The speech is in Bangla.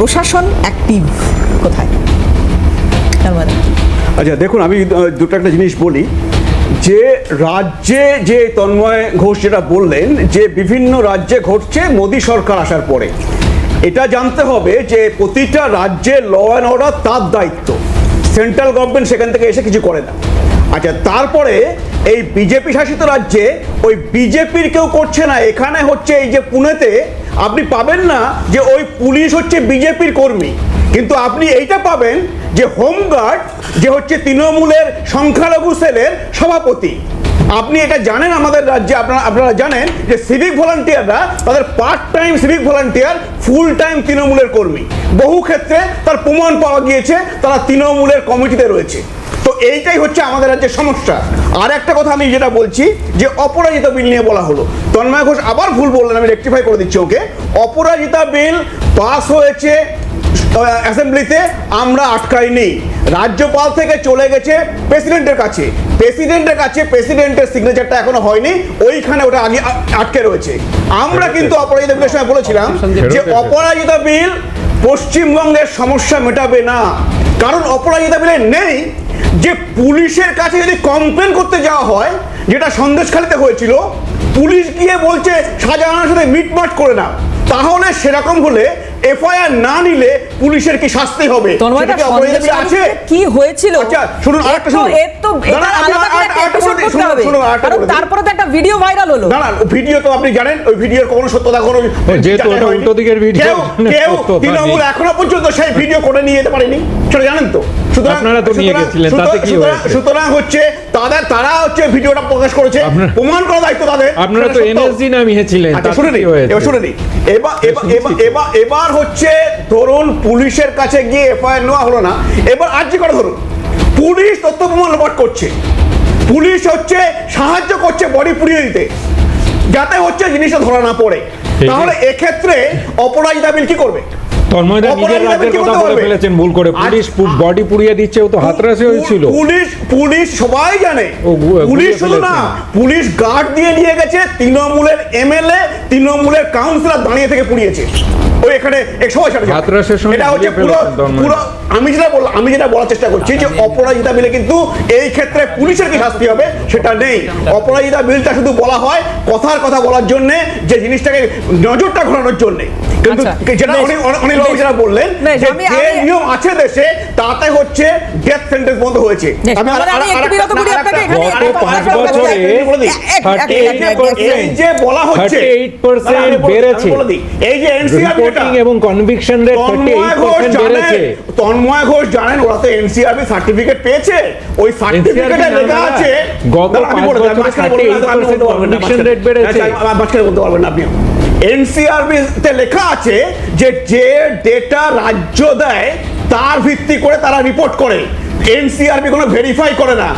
প্রশাসন অ্যাক্টিভ কোথায়? আচ্ছা দেখুন, আমি দুটো একটা জিনিস বলি। যে রাজ্যে যে তন্ময় ঘোষ যেটা বললেন, যে বিভিন্ন রাজ্যে ঘটছে, মোদী সরকার আসার পরে। এটা জানতে হবে যে প্রতিটা রাজ্যে ল অ্যান্ড অর্ডার তার দায়িত্ব। সেন্ট্রাল গভর্নমেন্ট সেখান থেকে এসে কিছু করে না। আচ্ছা তারপরে এই বিজেপি শাসিত রাজ্যে ওই বিজেপির কেউ করছে না, এখানে হচ্ছে এই যে পুনেতে, আপনি পাবেন না যে ওই পুলিশ হচ্ছে বিজেপির কর্মী, কিন্তু আপনি এইটা পাবেন যে হোমগার্ড, যে হচ্ছে তৃণমূলের সংখ্যালঘু সেলের সভাপতি। আপনি এটা জানেন আমাদের রাজ্যে, আপনারা আপনারা জানেন যে সিভিক ভলান্টিয়াররা তাদের part time civic volunteer full time তৃণমূলের কর্মী। বহু ক্ষেত্রে তার প্রমাণ পাওয়া গিয়েছে, তারা তৃণমূলের কমিটিতে রয়েছে। এইটাই হচ্ছে আমাদের রাজ্যের সমস্যা। আর একটা কথা আমি যেটা বলছি যে অপরাজিতা বিল নিয়ে বলা হলো। তন্ময় ঘোষ আবার ভুল বললেন আমি রেকটিফাই করে দিচ্ছি ওকে। অপরাজিতা বিল পাস হয়েছে অ্যাসেম্বলিতে আমরা আটকাইনি। রাজ্যপাল থেকে চলে গেছে প্রেসিডেন্টের কাছে। প্রেসিডেন্টের কাছে প্রেসিডেন্টের সিগনেচারটা এখনও হয়নি ওইখানে ওটা আগে আটকে রয়েছে। আমরা কিন্তু অপরাজিতা বিলের সময় বলেছিলাম যে অপরাজিতা বিল পশ্চিমবঙ্গের সমস্যা মেটাবে না। কারণ অপরাজিতা বিলে নেই যে পুলিশের কাছে যদি কমপ্লেন করতে যাওয়া হয়, যেটা সন্দেশখালিতে হয়েছিল, পুলিশ গিয়ে বলছে শাহজাহানের সাথে মিটমাট করে না। তাহলে সেরকম হলে এফআইআর না নিলে পুলিশের কি শাস্তি হবে কি আছে কি হয়েছিল আচ্ছা, শুনুন, আরেকটা শুনুন। এর তো। তারপরে তো একটা ভিডিও ভাইরাল হলো না না ভিডিও তো আপনি জানেন ওই ভিডিওর কোনো সত্যতা কোনো যেহেতু ওটা উল্টো দিকের video, কেউ। তৃণমূল এখনও পর্যন্ত সেই ভিডিও করে নিয়ে যেতে পারেনি সেটা জানেন তো সুতরাং আপনারা তো নিয়ে গেছিলেন, তাতে কি হয়েছে? সুতরাং হচ্ছে তাদের তারা হচ্ছে ভিডিওটা প্রকাশ করেছে। প্রমাণ করার দায়িত্ব তাদের। আপনারা তো। এনএসজি নামিয়েছিলেন আচ্ছা শুনে নিই এবার শুনে নিই এবার এবার এবার এবার হচ্ছে ধরুন পুলিশের কাছে গিয়ে এফআইআর নেওয়া হলো না। এবার আর যে করে ধরুন পুলিশ তথ্য প্রমাণ লোপাট করছে। পুলিশ হচ্ছে সাহায্য করছে বডি পুড়িয়ে দিতে যাতে হচ্ছে জিনিসটা ধরা না পড়ে। তাহলে এক্ষেত্রে অপরাজিতা বিল কি করবে? তন্ময়দা নিজের অপরাধী রাজ্যের কি কথা বলে ফেলেছেন ভুল করে। পুলিশ বডি পুড়িয়ে দিচ্ছে ও তো হাতরাসে হয়েছিল। পুলিশ পুলিশ সবাই জানে। পুলিশ শুধু না পুলিশ গার্ড দিয়ে নিয়ে গেছে তৃণমূলের এমএলএ তৃণমূলের কাউন্সিলর দাঁড়িয়ে থেকে পুড়িয়েছে। ওই এখানে এক সবাই সাথে এটা হচ্ছে পুরো পুরো আমি যেটা বললাম আমি যেটা বলার চেষ্টা করছি যে অপরাজিতা বিলে কিন্তু এই ক্ষেত্রে পুলিশের কি শাস্তি হবে সেটা নেই। অপরাজিতা বিলটা শুধু বলা হয় কথার কথা বলার জন্যে যে জিনিসটাকে নজরটা ঘোরানোর জন্য। কিন্তু যেটা অনেক অনেক লোক যেটা বললেন যে আমি- যে নিয়ম আছে দেশে তাতে হচ্ছে ডেথ সেন্টেন্স বন্ধ হয়েছে আমি আর- তাহলে আমি আর- একটু আরেকটা- বিরত করি আপনাকে এখানে। পাঁচ বছরে আমি বলে দিই। এক- এক- থার্টি এক- এক- এক- এই যে বলা হচ্ছে 38% না, আমি বলে- বেড়েছে। আমি বলে দিই, এই যে এনসিআর এবং কনভিকশন রেট তন্ময় ঘোষ জানেন বেড়েছে তন্ময় ঘোষ জানেন ওরা তো এনসিআরবি সার্টিফিকেট পেয়েছে ওই সার্টিফিকেটে লেখা আছে গত পাঁচ বছরে মাঝখানে বলবেন না, আপনি বলতে পারবেন না, 38% মাঝখানে। rate বেড়েছে। আচ্ছা, মাঝখানে বলতে পারবেন না আপনি এনসিআরবি তে লেখা আছে যে যে ডেটা রাজ্য দেয়, তার ভিত্তি করে তারা রিপোর্ট করে। এনসিআরবি কোনো ভেরিফাই করে না।